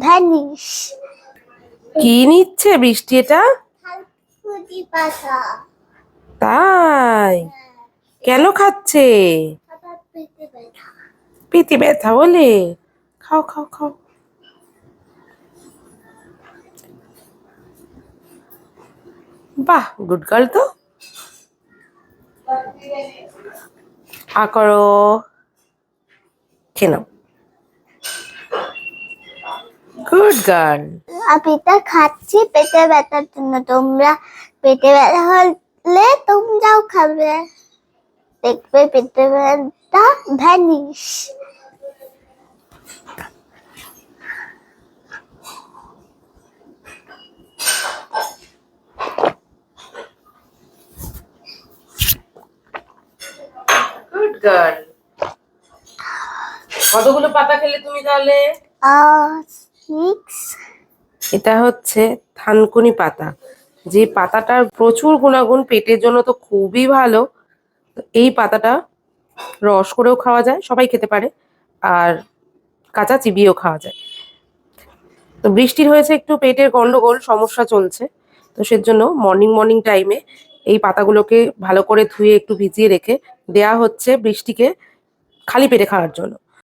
Vanish কি নিচ্ছে বৃষ্টি এটা? পাতা। তাই? কেন খাচ্ছে? পেটে ব্যথা বলে। খাও খাও খাও। বাহ গুড গার্ল তো। আ করো। খেয়ে নাও। গুড গার্ল আমি এটা খাচ্ছি পেটে ব্যথার জন্য। তোমরা পেটে ব্যথা হলে তোমরাও খাবে। দেখবে পেটে ব্যথা ভ্যানিশ গুড গার্ল কতগুলো পাতা খেলে তুমি তাহলে? সিক্স এটা হচ্ছে থানকুনি পাতা। যে পাতাটার প্রচুর গুণাগুণ, পেটের জন্য তো খুবই ভালো। এই পাতাটা রস করেও খাওয়া যায়, সবাই খেতে পারে। আর কাঁচা চিবিয়েও খাওয়া যায়। তো বৃষ্টির হয়েছে, একটু পেটের গন্ডগোল, সমস্যা চলছে। তো সেজন্য মর্নিং মর্নিং টাইমে এই পাতাগুলোকে ভালো করে ধুয়ে একটু ভিজিয়ে রেখে দেয়া হচ্ছে বৃষ্টিকে খালি পেটে খাওয়ার জন্য।